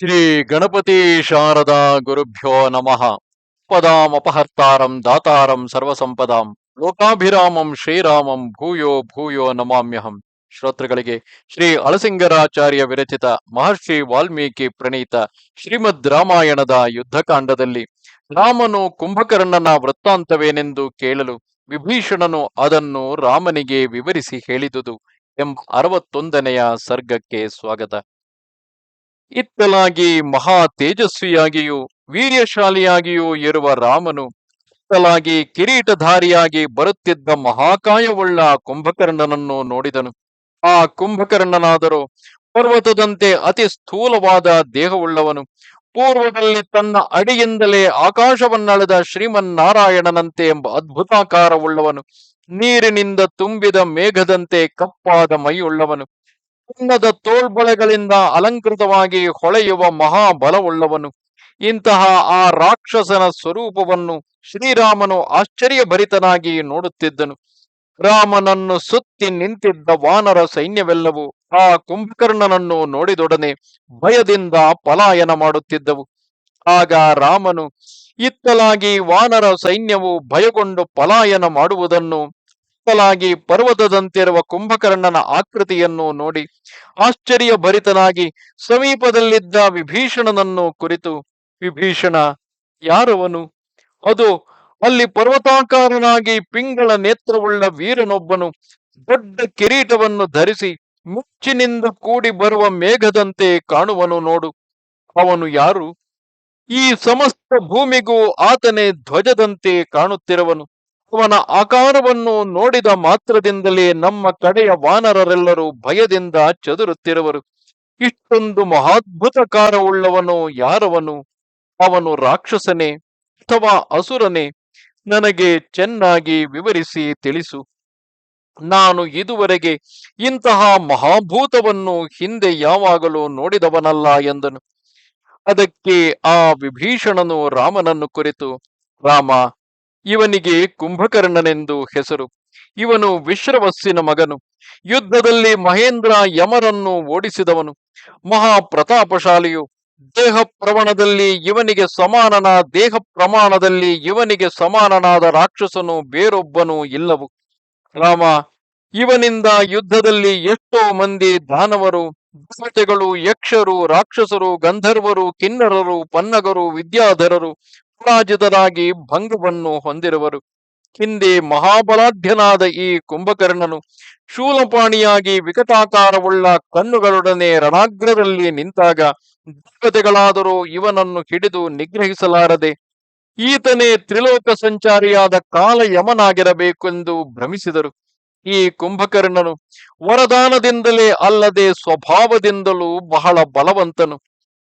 ಶ್ರೀ ಗಣಪತಿ ಶಾರದಾ ಗುರುಭ್ಯೋ ನಮಃ. ಪದಾಮಪಹರ್ತಾರಂ ದಾತಾರಂ ಸರ್ವಸಂಪದಾಂ. ಲೋಕಾಭಿರಾಮಂ ಶ್ರೀರಾಮಂ ಭೂಯೋ ಭೂಯೋ ನಮಾಮ್ಯಹಂ. ಶ್ರೋತೃಗಳಿಗೆ ಶ್ರೀ ಅಳಸಿಂಗರಾಚಾರ್ಯ ವಿರಚಿತ ಮಹರ್ಷಿ ವಾಲ್ಮೀಕಿ ಪ್ರಣೀತ ಶ್ರೀಮದ್ ರಾಮಾಯಣದ ಯುದ್ಧಕಾಂಡದಲ್ಲಿ ರಾಮನು ಕುಂಭಕರ್ಣನ ವೃತ್ತಾಂತವೇನೆಂದು ಕೇಳಲು ವಿಭೀಷಣನು ಅದನ್ನು ರಾಮನಿಗೆ ವಿವರಿಸಿ ಹೇಳಿದುದು ಎಂಬ ಅರವತ್ತೊಂದನೆಯ ಸರ್ಗಕ್ಕೆ ಸ್ವಾಗತ. ಇತ್ತಲಾಗಿ ಮಹಾ ತೇಜಸ್ವಿಯಾಗಿಯೂ, ವೀರ್ಯಶಾಲಿಯಾಗಿಯೂ ಇರುವ ರಾಮನು ಇತ್ತಲಾಗಿ ಕಿರೀಟಧಾರಿಯಾಗಿ ಬರುತ್ತಿದ್ದ ಮಹಾಕಾಯವುಳ್ಳ ಕುಂಭಕರ್ಣನನ್ನು ನೋಡಿದನು. ಆ ಕುಂಭಕರ್ಣನಾದರೂ ಪರ್ವತದಂತೆ ಅತಿ ಸ್ಥೂಲವಾದ ದೇಹವುಳ್ಳವನು, ಪೂರ್ವದಲ್ಲಿ ತನ್ನ ಅಡಿಯಿಂದಲೇ ಆಕಾಶವನ್ನಳೆದ ಶ್ರೀಮನ್ನಾರಾಯಣನಂತೆ ಎಂಬ ಅದ್ಭುತಾಕಾರವುಳ್ಳವನು, ನೀರಿನಿಂದ ತುಂಬಿದ ಮೇಘದಂತೆ ಕಪ್ಪಾದ ಮೈಯುಳ್ಳವನು. ಚಿನ್ನದ ತೋಳ್ಬಳೆಗಳಿಂದ ಅಲಂಕೃತವಾಗಿ ಹೊಳೆಯುವ ಮಹಾಬಲವುಳ್ಳವನು. ಇಂತಹ ಆ ರಾಕ್ಷಸನ ಸ್ವರೂಪವನ್ನು ಶ್ರೀರಾಮನು ಆಶ್ಚರ್ಯಭರಿತನಾಗಿ ನೋಡುತ್ತಿದ್ದನು. ರಾಮನನ್ನು ಸುತ್ತಿ ನಿಂತಿದ್ದ ವಾನರ ಸೈನ್ಯವೆಲ್ಲವೂ ಆ ಕುಂಭಕರ್ಣನನ್ನು ನೋಡಿದೊಡನೆ ಭಯದಿಂದ ಪಲಾಯನ ಮಾಡುತ್ತಿದ್ದವು. ಆಗ ರಾಮನು, ಇತ್ತಲಾಗಿ ವಾನರ ಸೈನ್ಯವು ಭಯಗೊಂಡು ಪಲಾಯನ ಮಾಡುವುದನ್ನು ಇತ್ತಲಾಗಿ ಪರ್ವತದಂತಿರುವ ಕುಂಭಕರ್ಣನ ಆಕೃತಿಯನ್ನು ನೋಡಿ ಆಶ್ಚರ್ಯ ಭರಿತನಾಗಿ ಸಮೀಪದಲ್ಲಿದ್ದ ವಿಭೀಷಣನನ್ನು ಕುರಿತು, ವಿಭೀಷಣ, ಯಾರವನು? ಅದು ಅಲ್ಲಿ ಪರ್ವತಾಕಾರನಾಗಿ ಪಿಂಗಳ ನೇತ್ರವುಳ್ಳ ವೀರನೊಬ್ಬನು ದೊಡ್ಡ ಕಿರೀಟವನ್ನು ಧರಿಸಿ ಮುಚ್ಚಿನಿಂದ ಕೂಡಿ ಬರುವ ಮೇಘದಂತೆ ಕಾಣುವನು ನೋಡು. ಅವನು ಯಾರು? ಈ ಸಮಸ್ತ ಭೂಮಿಗೂ ಆತನೇ ಧ್ವಜದಂತೆ ಕಾಣುತ್ತಿರುವನು. ಅವನ ಆಕಾರವನ್ನು ನೋಡಿದ ಮಾತ್ರದಿಂದಲೇ ನಮ್ಮ ಕಡೆಯ ವಾನರರೆಲ್ಲರೂ ಭಯದಿಂದ ಚದುರುತ್ತಿರುವರು. ಇಷ್ಟೊಂದು ಮಹಾದ್ಭುತಕಾರವುಳ್ಳವನು ಯಾರವನು? ಅವನು ರಾಕ್ಷಸನೇ ಅಥವಾ ಅಸುರನೇ? ನನಗೆ ಚೆನ್ನಾಗಿ ವಿವರಿಸಿ ತಿಳಿಸು. ನಾನು ಇದುವರೆಗೆ ಇಂತಹ ಮಹಾಭೂತವನ್ನು ಹಿಂದೆ ಯಾವಾಗಲೂ ನೋಡಿದವನಲ್ಲ ಎಂದನು. ಅದಕ್ಕೆ ಆ ವಿಭೀಷಣನು ರಾಮನನ್ನು ಕುರಿತು, ರಾಮ ಇವನಿಗೆ ಕುಂಭಕರ್ಣನೆಂದು ಹೆಸರು. ಇವನು ವಿಶ್ರವಸ್ಸಿನ ಮಗನು. ಯುದ್ಧದಲ್ಲಿ ಮಹೇಂದ್ರ ಯಮರನ್ನು ಓಡಿಸಿದವನು. ಮಹಾ ಪ್ರತಾಪಶಾಲಿಯು ದೇಹ ಪ್ರವಣದಲ್ಲಿ ಇವನಿಗೆ ಸಮಾನನ ದೇಹ ಪ್ರಮಾಣದಲ್ಲಿ ಇವನಿಗೆ ಸಮಾನನಾದ ರಾಕ್ಷಸನು ಬೇರೊಬ್ಬನು ಇಲ್ಲವು. ರಾಮ, ಇವನಿಂದ ಯುದ್ಧದಲ್ಲಿ ಎಷ್ಟೋ ಮಂದಿ ದಾನವರು ದೇವತೆಗಳು ಯಕ್ಷರು, ರಾಕ್ಷಸರು, ಗಂಧರ್ವರು, ಕಿನ್ನರರು, ಪನ್ನಗರು, ವಿದ್ಯಾಧರರು ಪರಾಜಿತರಾಗಿ ಭಂಗವನ್ನು ಹೊಂದಿರುವರು. ಹಿಂದೆ ಮಹಾಬಲಾಢ್ಯನಾದ ಈ ಕುಂಭಕರ್ಣನು ಶೂಲಪಾಣಿಯಾಗಿ ವಿಕಟಾಕಾರವುಳ್ಳ ಕಣ್ಣುಗಳೊಡನೆ ರಣಾಗ್ರದಲ್ಲಿ ನಿಂತಾಗ ದೇವತೆಗಳಾದರೂ ಇವನನ್ನು ಹಿಡಿದು ನಿಗ್ರಹಿಸಲಾರದೆ, ಈತನೇ ತ್ರಿಲೋಕ ಸಂಚಾರಿಯಾದ ಕಾಲ ಯಮನಾಗಿರಬೇಕೆಂದು ಭ್ರಮಿಸಿದರು. ಈ ಕುಂಭಕರ್ಣನು ವರದಾನದಿಂದಲೇ ಅಲ್ಲದೆ ಸ್ವಭಾವದಿಂದಲೂ ಬಹಳ ಬಲವಂತನು.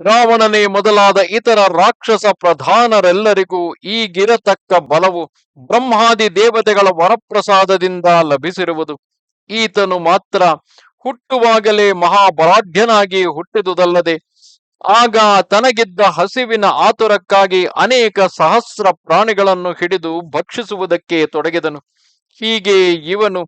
ರಾವಣನೇ ಮೊದಲಾದ ಇತರ ರಾಕ್ಷಸ ಪ್ರಧಾನರೆಲ್ಲರಿಗೂ ಈಗಿರತಕ್ಕ ಬಲವು ಬ್ರಹ್ಮಾದಿ ದೇವತೆಗಳ ವರಪ್ರಸಾದದಿಂದ ಲಭಿಸಿರುವುದು. ಈತನು ಮಾತ್ರ ಹುಟ್ಟುವಾಗಲೇ ಮಹಾಬಲಾಢ್ಯನಾಗಿ ಹುಟ್ಟಿದುದಲ್ಲದೆ ಆಗ ತನಗಿದ್ದ ಹಸಿವಿನ ಆತುರಕ್ಕಾಗಿ ಅನೇಕ ಸಹಸ್ರ ಪ್ರಾಣಿಗಳನ್ನು ಹಿಡಿದು ಭಕ್ಷಿಸುವುದಕ್ಕೆ ತೊಡಗಿದನು. ಹೀಗೆ ಇವನು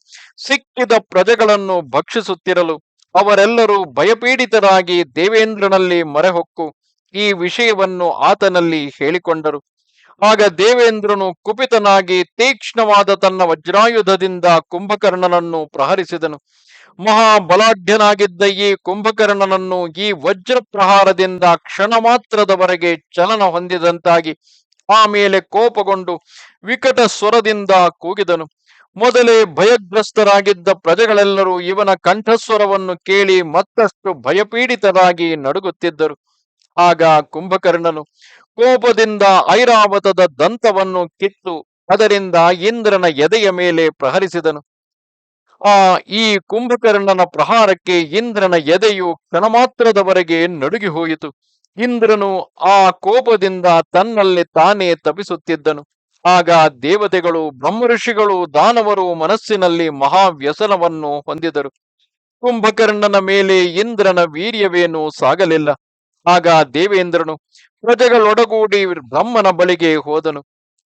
ಸಿಕ್ಕಿದ ಪ್ರಜೆಗಳನ್ನು ಭಕ್ಷಿಸುತ್ತಿರಲು ಅವರೆಲ್ಲರೂ ಭಯಪೀಡಿತರಾಗಿ ದೇವೇಂದ್ರನಲ್ಲಿ ಮೊರೆಹೊಕ್ಕು ಈ ವಿಷಯವನ್ನು ಆತನಲ್ಲಿ ಹೇಳಿಕೊಂಡರು. ಆಗ ದೇವೇಂದ್ರನು ಕುಪಿತನಾಗಿ ತೀಕ್ಷ್ಣವಾದ ತನ್ನ ವಜ್ರಾಯುಧದಿಂದ ಕುಂಭಕರ್ಣನನ್ನು ಪ್ರಹರಿಸಿದನು. ಮಹಾಬಲಾಢ್ಯನಾಗಿದ್ದ ಈ ಕುಂಭಕರ್ಣನನ್ನು ಈ ವಜ್ರ ಪ್ರಹಾರದಿಂದ ಕ್ಷಣ ಮಾತ್ರದವರೆಗೆ ಚಲನ ಹೊಂದಿದಂತಾಗಿ ಆಮೇಲೆ ಕೋಪಗೊಂಡು ವಿಕಟ ಸ್ವರದಿಂದ ಕೂಗಿದನು. ಮೊದಲೇ ಭಯಗ್ರಸ್ತರಾಗಿದ್ದ ಪ್ರಜೆಗಳೆಲ್ಲರೂ ಇವನ ಕಂಠಸ್ವರವನ್ನು ಕೇಳಿ ಮತ್ತಷ್ಟು ಭಯಪೀಡಿತರಾಗಿ ನಡುಗುತ್ತಿದ್ದರು. ಆಗ ಕುಂಭಕರ್ಣನು ಕೋಪದಿಂದ ಐರಾವತದ ದಂತವನ್ನು ಕಿತ್ತು ಅದರಿಂದ ಇಂದ್ರನ ಎದೆಯ ಮೇಲೆ ಪ್ರಹರಿಸಿದನು. ಆ ಈ ಕುಂಭಕರ್ಣನ ಪ್ರಹಾರಕ್ಕೆ ಇಂದ್ರನ ಎದೆಯು ಕ್ಷಣಮಾತ್ರದವರೆಗೆ ನಡುಗಿ ಹೋಯಿತು ಇಂದ್ರನು ಆ ಕೋಪದಿಂದ ತನ್ನಲ್ಲಿ ತಾನೇ ತಪಿಸುತ್ತಿದ್ದನು ಆಗ ದೇವತೆಗಳು, ಬ್ರಹ್ಮಋಷಿಗಳು, ದಾನವರು ಮನಸ್ಸಿನಲ್ಲಿ ಮಹಾವ್ಯಸನವನ್ನು ಹೊಂದಿದರು. ಕುಂಭಕರ್ಣನ ಮೇಲೆ ಇಂದ್ರನ ವೀರ್ಯವೇನೂ ಸಾಗಲಿಲ್ಲ. ಆಗ ದೇವೇಂದ್ರನು ಪ್ರಜೆಗಳೊಡಗೂಡಿ ಬ್ರಹ್ಮನ ಬಳಿಗೆ ಹೋದನು.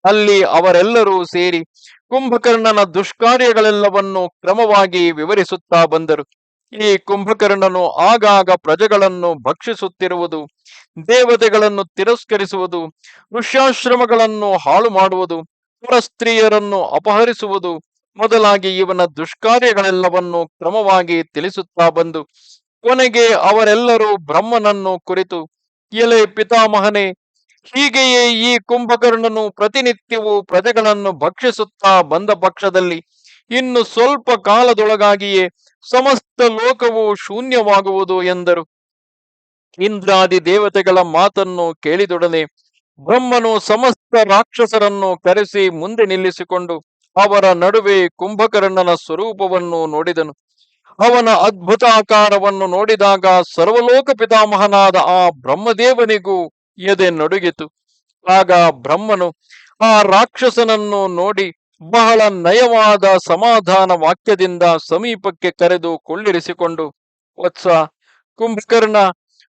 ಅಲ್ಲಿ ಅವರೆಲ್ಲರೂ ಸೇರಿ ಕುಂಭಕರ್ಣನ ದುಷ್ಕಾರ್ಯಗಳೆಲ್ಲವನ್ನು ಕ್ರಮವಾಗಿ ವಿವರಿಸುತ್ತಾ ಬಂದರು. ಈ ಕುಂಭಕರ್ಣನು ಆಗಾಗ ಪ್ರಜೆಗಳನ್ನು ಭಕ್ಷಿಸುತ್ತಿರುವುದು ದೇವತೆಗಳನ್ನು ತಿರಸ್ಕರಿಸುವುದು ಋಷ್ಯಾಶ್ರಮಗಳನ್ನು ಹಾಳು ಮಾಡುವುದು ಪರಸ್ತ್ರೀಯರನ್ನು ಅಪಹರಿಸುವುದು ಮೊದಲಾಗಿ ಇವನ ದುಷ್ಕಾರ್ಯಗಳೆಲ್ಲವನ್ನು ಕ್ರಮವಾಗಿ ತಿಳಿಸುತ್ತಾ ಬಂದು, ಕೊನೆಗೆ ಅವರೆಲ್ಲರೂ ಬ್ರಹ್ಮನನ್ನು ಕುರಿತು, ಎಲೆ ಪಿತಾಮಹನೇ, ಹೀಗೆಯೇ ಈ ಕುಂಭಕರ್ಣನು ಪ್ರತಿನಿತ್ಯವೂ ಪ್ರಜೆಗಳನ್ನು ಭಕ್ಷಿಸುತ್ತಾ ಬಂದ ಪಕ್ಷದಲ್ಲಿ ಇನ್ನು ಸ್ವಲ್ಪ ಕಾಲದೊಳಗಾಗಿಯೇ ಸಮಸ್ತ ಲೋಕವು ಶೂನ್ಯವಾಗುವುದು ಎಂದರು. ಇಂದ್ರಾದಿ ದೇವತೆಗಳ ಮಾತನ್ನು ಕೇಳಿದೊಡನೆ ಬ್ರಹ್ಮನು ಸಮಸ್ತ ರಾಕ್ಷಸರನ್ನು ಕರೆಸಿ ಮುಂದೆ ನಿಲ್ಲಿಸಿಕೊಂಡು ಅವರ ನಡುವೆ ಕುಂಭಕರ್ಣನ ಸ್ವರೂಪವನ್ನು ನೋಡಿದನು. ಅವನ ಅದ್ಭುತ ಆಕಾರವನ್ನು ನೋಡಿದಾಗ ಸರ್ವಲೋಕ ಪಿತಾಮಹನಾದ ಆ ಬ್ರಹ್ಮದೇವನಿಗೂ ಎದೆ ನಡುಗಿತು. ಆಗ ಬ್ರಹ್ಮನು ಆ ರಾಕ್ಷಸನನ್ನು ನೋಡಿ ಬಹಳ ನಯವಾದ ಸಮಾಧಾನ ವಾಕ್ಯದಿಂದ ಸಮೀಪಕ್ಕೆ ಕರೆದು ಕೊಳ್ಳಿರಿಸಿಕೊಂಡು, ವತ್ಸ, ಕುಂಭಕರ್ಣ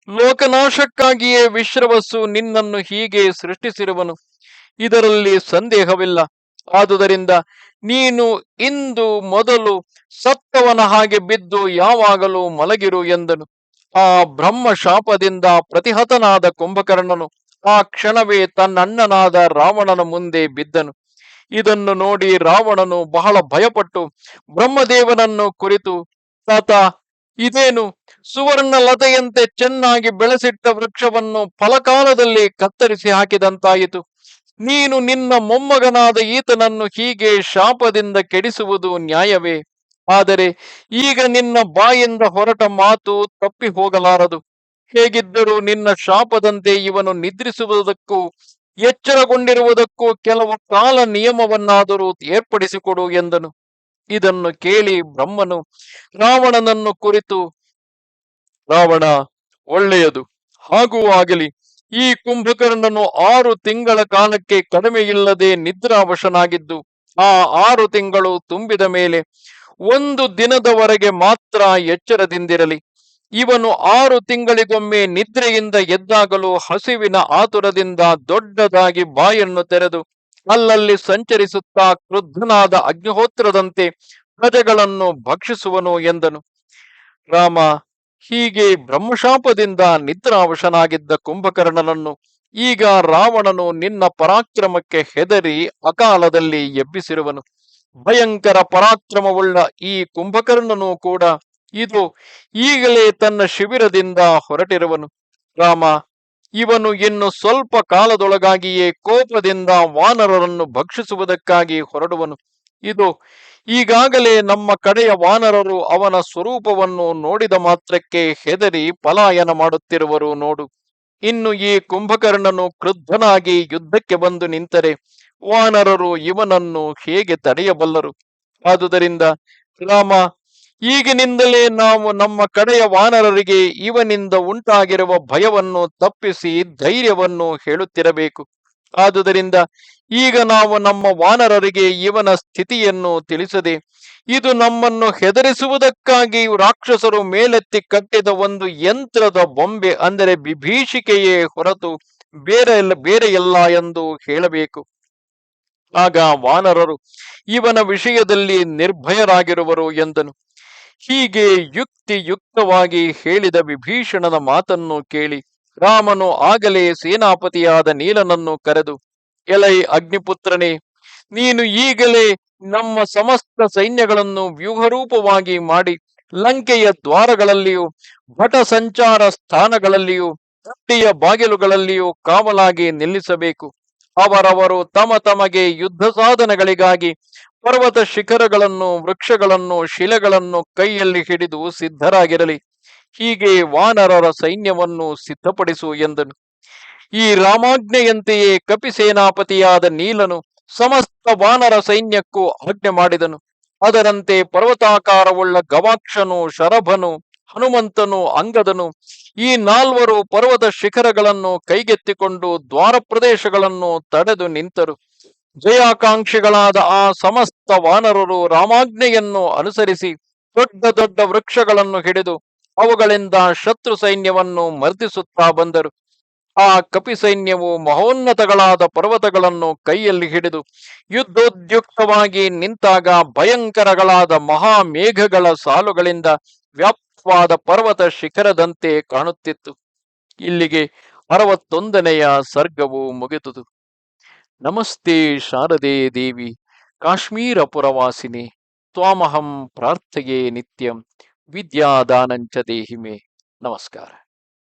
ಲೋಕನಾಶಕ್ಕಾಗಿಯೇ ವಿಶ್ರವಸ್ಸು ನಿನ್ನನ್ನು ಹೀಗೆ ಸೃಷ್ಟಿಸಿರುವನು. ಇದರಲ್ಲಿ ಸಂದೇಹವಿಲ್ಲ. ಆದುದರಿಂದ ನೀನು ಇಂದು ಮೊದಲು ಸತ್ತವನ ಹಾಗೆ ಬಿದ್ದು ಯಾವಾಗಲೂ ಮಲಗಿರು ಎಂದನು. ಆ ಬ್ರಹ್ಮ ಶಾಪದಿಂದ ಪ್ರತಿಹತನಾದ ಕುಂಭಕರ್ಣನು ಆ ಕ್ಷಣವೇ ತನ್ನಣ್ಣನಾದ ರಾವಣನ ಮುಂದೆ ಬಿದ್ದನು. ಇದನ್ನು ನೋಡಿ ರಾವಣನು ಬಹಳ ಭಯಪಟ್ಟು ಬ್ರಹ್ಮದೇವನನ್ನು ಕುರಿತು, ತಾತ, ಇದೇನು? ಸುವರ್ಣ ಲತೆಯಂತೆ ಚೆನ್ನಾಗಿ ಬೆಳೆಸಿಟ್ಟ ವೃಕ್ಷವನ್ನು ಫಲಕಾಲದಲ್ಲಿ ಕತ್ತರಿಸಿ ಹಾಕಿದಂತಾಯಿತು. ನೀನು ನಿನ್ನ ಮೊಮ್ಮಗನಾದ ಈತನನ್ನು ಹೀಗೆ ಶಾಪದಿಂದ ಕೆಡಿಸುವುದು ನ್ಯಾಯವೇ? ಆದರೆ ಈಗ ನಿನ್ನ ಬಾಯಿಂದ ಹೊರಟ ಮಾತು ತಪ್ಪಿ ಹೋಗಲಾರದು. ಹೇಗಿದ್ದರೂ ನಿನ್ನ ಶಾಪದಂತೆ ಇವನು ನಿದ್ರಿಸುವುದಕ್ಕೂ, ಎಚ್ಚರಗೊಂಡಿರುವುದಕ್ಕೂ ಕೆಲವು ಕಾಲ ನಿಯಮವನ್ನಾದರೂ ಏರ್ಪಡಿಸಿಕೊಡು ಎಂದನು. ಇದನ್ನು ಕೇಳಿ ಬ್ರಹ್ಮನು ರಾವಣನನ್ನು ಕುರಿತು ರಾವಣ, ಒಳ್ಳೆಯದು. ಹಾಗೂ ಆಗಲಿ. ಈ ಕುಂಭಕರ್ಣನು ಆರು ತಿಂಗಳ ಕಾಲಕ್ಕೆ ಕಡಿಮೆಯಿಲ್ಲದೆ ನಿದ್ರಾವಶನಾಗಿದ್ದು, ಆ ಆರು ತಿಂಗಳು ತುಂಬಿದ ಮೇಲೆ ಒಂದು ದಿನದವರೆಗೆ ಮಾತ್ರ ಎಚ್ಚರದಿಂದಿರಲಿ. ಇವನು ಆರು ತಿಂಗಳಿಗೊಮ್ಮೆ ನಿದ್ರೆಯಿಂದ ಎದ್ದಾಗಲು ಹಸಿವಿನ ಆತುರದಿಂದ ದೊಡ್ಡದಾಗಿ ಬಾಯನ್ನು ತೆರೆದು ಅಲ್ಲಲ್ಲಿ ಸಂಚರಿಸುತ್ತಾ ಕ್ರುದ್ಧನಾದ ಅಗ್ನಿಹೋತ್ರದಂತೆ ಪ್ರಜೆಗಳನ್ನು ಭಕ್ಷಿಸುವನು ಎಂದನು. ರಾಮ ಹೀಗೆ ಬ್ರಹ್ಮಶಾಪದಿಂದ ನಿದ್ರಾವಶನಾಗಿದ್ದ ಕುಂಭಕರ್ಣನನ್ನು ಈಗ ರಾವಣನು ನಿನ್ನ ಪರಾಕ್ರಮಕ್ಕೆ ಹೆದರಿ ಅಕಾಲದಲ್ಲಿ ಎಬ್ಬಿಸಿರುವನು. ಭಯಂಕರ ಪರಾಕ್ರಮವುಳ್ಳ ಈ ಕುಂಭಕರ್ಣನು ಕೂಡ ಇದು ಈಗಲೇ ತನ್ನ ಶಿಬಿರದಿಂದ ಹೊರಟಿರುವನು. ರಾಮ, ಇವನು ಇನ್ನು ಸ್ವಲ್ಪ ಕಾಲದೊಳಗಾಗಿಯೇ ಕೋಪದಿಂದ ವಾನರರನ್ನು ಭಕ್ಷಿಸುವುದಕ್ಕಾಗಿ ಹೊರಡುವನು. ಇದು ಈಗಾಗಲೇ ನಮ್ಮ ಕಡೆಯ ವಾನರರು ಅವನ ಸ್ವರೂಪವನ್ನು ನೋಡಿದ ಮಾತ್ರಕ್ಕೆ ಹೆದರಿ ಪಲಾಯನ ಮಾಡುತ್ತಿರುವರು ನೋಡು. ಇನ್ನು ಈ ಕುಂಭಕರ್ಣನು ಕ್ರುದ್ಧನಾಗಿ ಯುದ್ಧಕ್ಕೆ ಬಂದು ನಿಂತರೆ ವಾನರರು ಇವನನ್ನು ಹೇಗೆ ತಡೆಯಬಲ್ಲರು? ಆದುದರಿಂದ ರಾಮ, ಈಗಿನಿಂದಲೇ ನಾವು ನಮ್ಮ ಕಡೆಯ ವಾನರರಿಗೆ ಇವನಿಂದ ಉಂಟಾಗಿರುವ ಭಯವನ್ನು ತಪ್ಪಿಸಿ ಧೈರ್ಯವನ್ನು ಹೇಳುತ್ತಿರಬೇಕು. ಆದುದರಿಂದ ಈಗ ನಾವು ನಮ್ಮ ವಾನರರಿಗೆ ಇವನ ಸ್ಥಿತಿಯನ್ನು ತಿಳಿಸದೆ, ಇದು ನಮ್ಮನ್ನು ಹೆದರಿಸುವುದಕ್ಕಾಗಿ ರಾಕ್ಷಸರು ಮೇಲೆತ್ತಿ ಕಟ್ಟಿದ ಒಂದು ಯಂತ್ರದ ಬೊಂಬೆ, ಅಂದರೆ ಬಿಭೀಷಿಕೆಯೇ ಹೊರತು ಬೇರೆ ಬೇರೆ ಎಲ್ಲ ಎಂದು ಹೇಳಬೇಕು. ಆಗ ವಾನರರು ಇವನ ವಿಷಯದಲ್ಲಿ ನಿರ್ಭಯರಾಗಿರುವರು ಎಂದನು. ಹೀಗೆ ಯುಕ್ತಿಯುಕ್ತವಾಗಿ ಹೇಳಿದ ವಿಭೀಷಣನ ಮಾತನ್ನು ಕೇಳಿ ರಾಮನು ಆಗಲೇ ಸೇನಾಪತಿಯಾದ ನೀಲನನ್ನು ಕರೆದು ಎಲೈ ಅಗ್ನಿಪುತ್ರನೇ, ನೀನು ಈಗಲೇ ನಮ್ಮ ಸಮಸ್ತ ಸೈನ್ಯಗಳನ್ನು ವ್ಯೂಹರೂಪವಾಗಿ ಮಾಡಿ ಲಂಕೆಯ ದ್ವಾರಗಳಲ್ಲಿಯೂ, ಭಟ ಸಂಚಾರ ಸ್ಥಾನಗಳಲ್ಲಿಯೂ ಹಟ್ಟಿಯ ಬಾಗಿಲುಗಳಲ್ಲಿಯೂ ಕಾವಲಾಗಿ ನಿಲ್ಲಿಸಬೇಕು. ಅವರವರು ತಮ ತಮಗೆ ಯುದ್ಧ ಸಾಧನಗಳಿಗಾಗಿ ಪರ್ವತ ಶಿಖರಗಳನ್ನು, ವೃಕ್ಷಗಳನ್ನು, ಶಿಲೆಗಳನ್ನು ಕೈಯಲ್ಲಿ ಹಿಡಿದು ಸಿದ್ಧರಾಗಿರಲಿ. ಹೀಗೆ ವಾನರರ ಸೈನ್ಯವನ್ನು ಸಿದ್ಧಪಡಿಸು ಎಂದನು. ಈ ರಾಮಾಜ್ಞೆಯಂತೆಯೇ ಕಪಿಸೇನಾಪತಿಯಾದ ನೀಲನು ಸಮಸ್ತ ವಾನರ ಸೈನ್ಯಕ್ಕೂ ಆಜ್ಞೆ ಮಾಡಿದನು. ಅದರಂತೆ ಪರ್ವತಾಕಾರವುಳ್ಳ ಗವಾಕ್ಷನು, ಶರಭನು, ಹನುಮಂತನು, ಅಂಗದನು ಈ ನಾಲ್ವರು ಪರ್ವತ ಶಿಖರಗಳನ್ನು ಕೈಗೆತ್ತಿಕೊಂಡು ದ್ವಾರ ಪ್ರದೇಶಗಳನ್ನು ತಡೆದು ನಿಂತರು. ಜಯಾಕಾಂಕ್ಷಿಗಳಾದ ಆ ಸಮಸ್ತ ವಾನರರು ರಾಮಾಜ್ಞೆಯನ್ನು ಅನುಸರಿಸಿ ದೊಡ್ಡ ದೊಡ್ಡ ವೃಕ್ಷಗಳನ್ನು ಹಿಡಿದು ಅವುಗಳಿಂದ ಶತ್ರು ಸೈನ್ಯವನ್ನು ಮರ್ದಿಸುತ್ತಾ ಬಂದರು. ಆ ಕಪಿ ಸೈನ್ಯವು ಮಹೋನ್ನತಗಳಾದ ಪರ್ವತಗಳನ್ನು ಕೈಯಲ್ಲಿ ಹಿಡಿದು ಯುದ್ಧೋದ್ಯುಕ್ತವಾಗಿ ನಿಂತಾಗ ಭಯಂಕರಗಳಾದ ಮಹಾಮೇಘಗಳ ಸಾಲುಗಳಿಂದ ವ್ಯಾಪ್ತವಾದ ಪರ್ವತ ಶಿಖರದಂತೆ ಕಾಣುತ್ತಿತ್ತು. ಇಲ್ಲಿಗೆ ಅರವತ್ತೊಂದನೆಯ ಸರ್ಗವು ಮುಗಿತುದು ನಮಸ್ತೆ ಶಾರದೆ ದೇವಿ ಕಾಶ್ಮೀರ ಪುರವಾಸಿನಿ ತ್ವಾಮಹಂ ಪ್ರಾರ್ಥೆಯೇ ನಿತ್ಯಂ, ವಿದ್ಯಾದಾನಂಚ ದೇಹಿಮೆ. ನಮಸ್ಕಾರ.